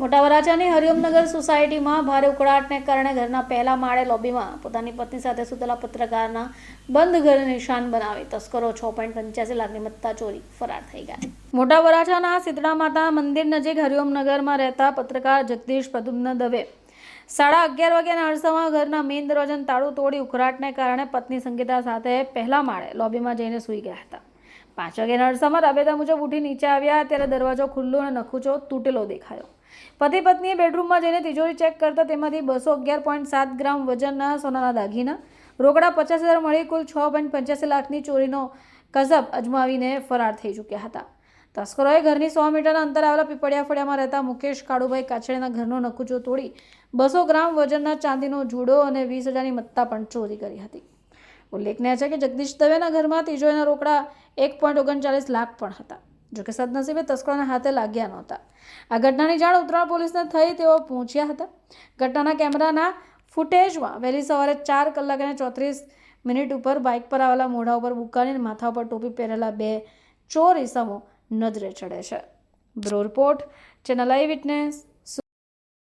મોટા વરાછાની હરિઓમનગર સોસાયટીમાં ભારે ઉકળાટને કારણે ઘરના પહેલા માળે લોબીમાં પોતાની પત્ની સાથે સુતેલા પત્રકારના બંધ ઘર નિશાન બનાવી તસ્કરો છ પોઈન્ટ પંચ્યાસી લાખની મત્તા ચોરી ફરાર થઈ ગયા મોટા વરાછાના સીતળા માતા મંદિર નજીક હરિઓમનગરમાં રહેતા પત્રકાર જગદીશ પ્રદુમ્ન દવે સાડા અગિયાર વાગ્યાના અરસામાં ઘરના મેઇન દરવાજાનું તાળું તોડી ઉકળાટને કારણે પત્ની સંગીતા સાથે પહેલા માળે લોબીમાં જઈને સૂઈ ગયા હતા. પાંચ વાગ્યાના અરસામાં રાબેતા મુજબ ઉઠી નીચે આવ્યા, ત્યારે દરવાજો ખુલ્લો અને નખુચો તૂટેલો દેખાયો. પતિ પત્નીએ બેડરૂમમાં જઈને તિજોરી ચેક કરતા તેમાંથી બસો અગિયાર પોઈન્ટ સાત ગ્રામ વજનના સોનાના દાગીના, રોકડા પચાસ હજાર મળી કુલ છ પોઈન્ટ પંચ્યાસી લાખની ચોરીનો કઝબ અજમાવીને ફરાર થઈ ચૂક્યા હતા. તસ્કરોએ ઘરની સો મીટરના અંતર આવેલા પીપળિયા ફળિયામાં રહેતા મુકેશ કાળુભાઈ કાછડીના ઘરનો નકુચો તોડી બસો ગ્રામ વજનના ચાંદીનો જુડો અને વીસ હજારની મત્તા પણ ચોરી કરી હતી. ઉલ્લેખનીય છે કે જગદીશ દવેના ઘરમાં તિજોરીના રોકડા એક પોઈન્ટ ઓગણચાલીસ લાખ પણ હતા જોકે સદનસીબે તસ્કરોના હાથે લાગ્યા નહોતા. આ ઘટનાની જાણ ઉત્તરાયણ પોલીસને થઈ તેઓ પહોંચ્યા હતા. ઘટનાના કેમેરાના ફૂટેજમાં વહેલી સવારે ચાર કલાક અને ચોત્રીસ મિનિટ ઉપર બાઇક પર આવેલા મોઢા ઉપર બુકાની માથા ઉપર ટોપી પહેરેલા બે ચોર ઇસમો નજરે ચડે છે. Bureau report, channel eyewitness.